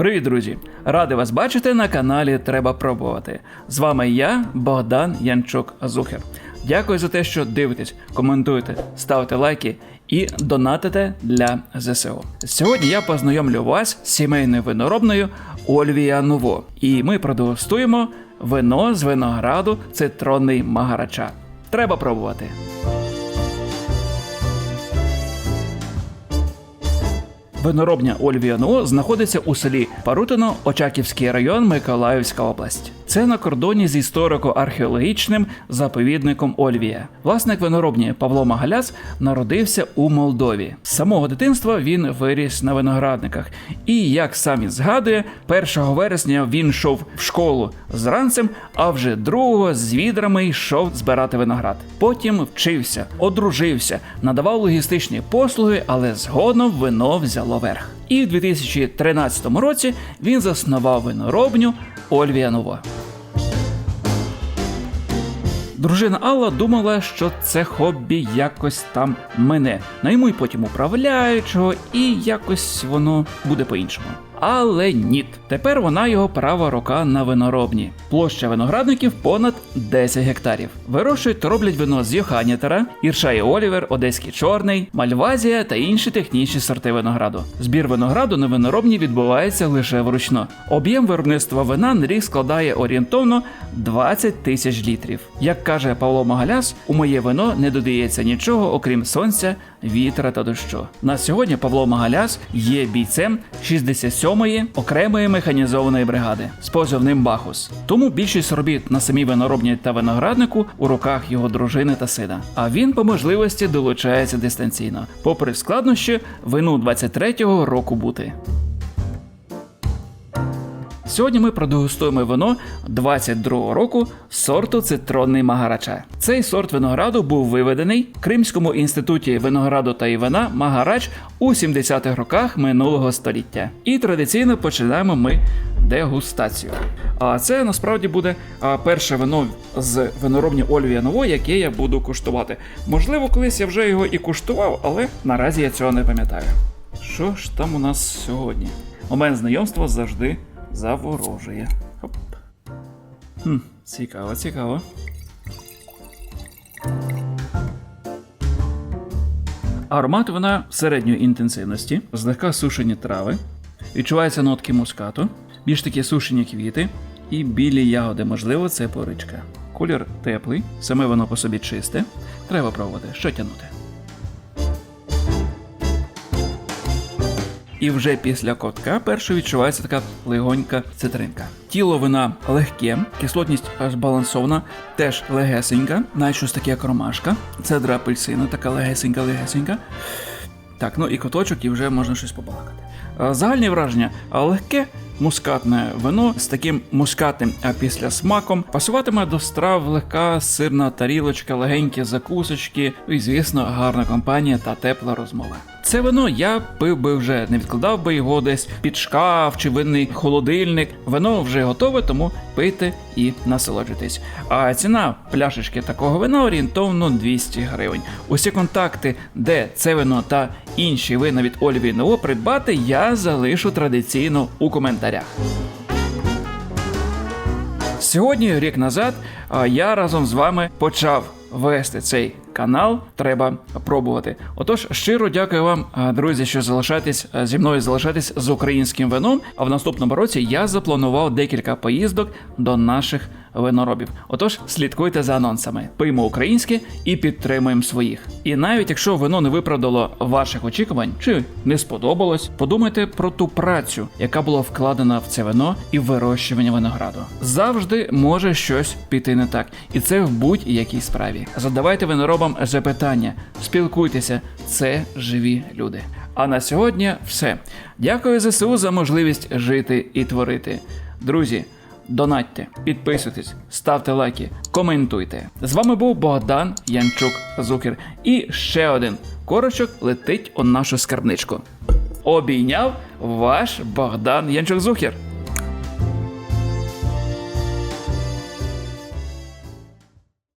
Привіт, друзі! Радий вас бачити на каналі Треба пробувати. З вами я, Богдан Янчук Зухер. Дякую за те, що дивитесь, коментуєте, ставите лайки і донатите для ЗСУ. Сьогодні я познайомлю вас з сімейною виноробною Ольвія Нуво. І ми продегустуємо вино з винограду цитронний магарача. Треба пробувати. Виноробня Ольвіано знаходиться у селі Парутино, Очаківський район, Миколаївська область. Це на кордоні з історико-археологічним заповідником Ольвія. Власник виноробні Павло Магаляс народився у Молдові. З самого дитинства він виріс на виноградниках. І як сам він згадує, 1 вересня він йшов в школу з ранцем, а вже другого з відрами йшов збирати виноград. Потім вчився, одружився, надавав логістичні послуги, але згодом вино взяло верх. І в 2013 році він заснував виноробню Ольвія Нова. Дружина Алла думала, що це хобі якось там мене. Найму й потім управляючого, і якось воно буде по-іншому. Але ні. Тепер вона його права рука на виноробні. Площа виноградників понад 10 гектарів. Вирощують та роблять вино з Йоханітера, Ірша і Олівер, Одеський Чорний, Мальвазія та інші технічні сорти винограду. Збір винограду на виноробні відбувається лише вручну. Об'єм виробництва вина на рік складає орієнтовно 20 тисяч літрів. Як каже Павло Магаляс, у моє вино не додається нічого, окрім сонця, вітра та дощу. На сьогодні Павло Магаляс є бійцем 67-ї окремої механізованої бригади з позивним Бахус. Тому більшість робіт на самій виноробні та винограднику у руках його дружини та сина. А він по можливості долучається дистанційно, попри складнощі вину 23-го року бути. Сьогодні ми продегустуємо вино 22-го року сорту цитронний магарача. Цей сорт винограду був виведений в Кримському інституті винограду та івина Магарач у 70-х роках минулого століття. І традиційно починаємо ми дегустацію. А це насправді буде перше вино з виноробні Ольвія Ново, яке я буду куштувати. Можливо, колись я вже його і куштував, але наразі я цього не пам'ятаю. Що ж там у нас сьогодні? Момент знайомства завжди заворожує. Хоп. Хм, цікаво, цікаво. Аромат вина середньої інтенсивності, злегка сушені трави, відчуваються нотки мускату, більш такі сушені квіти і білі ягоди, можливо, це поричка. Колір теплий, саме воно по собі чисте. Треба пробувати, що тягнути. І вже після котка першою відчувається така легонька цитринка. Тіло вина легке, кислотність збалансована, теж легесенька, навіть щось таке як ромашка. Цедра апельсина, така легесенька, легесенька. Так, ну і коточок, і вже можна щось побалакати. Загальні враження легке. Мускатне вино з таким мускатним після смаком пасуватиме до страв легка сирна тарілочка, легенькі закусочки, і звісно, гарна компанія та тепла розмова. Це вино я пив би вже, не відкладав би його десь під шкаф чи винний холодильник. Вино вже готове, тому пийте і насолоджуйтесь. А ціна пляшечки такого вина орієнтовно 200 гривень. Усі контакти, де це вино та інші вина від Ольві Ново придбати, я залишу традиційно у коментарях. Сьогодні, рік назад, я разом з вами почав вести цей канал. Треба пробувати. Отож, щиро дякую вам, друзі, що залишаєтесь зі мною залишаєтесь з українським вином. А в наступному році я запланував декілька поїздок до наших виноробів. Отож, слідкуйте за анонсами. Пиймо українське і підтримуємо своїх. І навіть якщо вино не виправдало ваших очікувань чи не сподобалось, подумайте про ту працю, яка була вкладена в це вино і вирощування винограду. Завжди може щось піти не так, і це в будь-якій справі. Задавайте виноробам запитання, спілкуйтеся, це живі люди. А на сьогодні все. Дякую ЗСУ за можливість жити і творити. Друзі. Донатьте, підписуйтесь, ставте лайки, коментуйте. З вами був Богдан Янчук Зукер. І ще один корочок летить у нашу скарбничку. Обійняв ваш Богдан Янчук Зухер.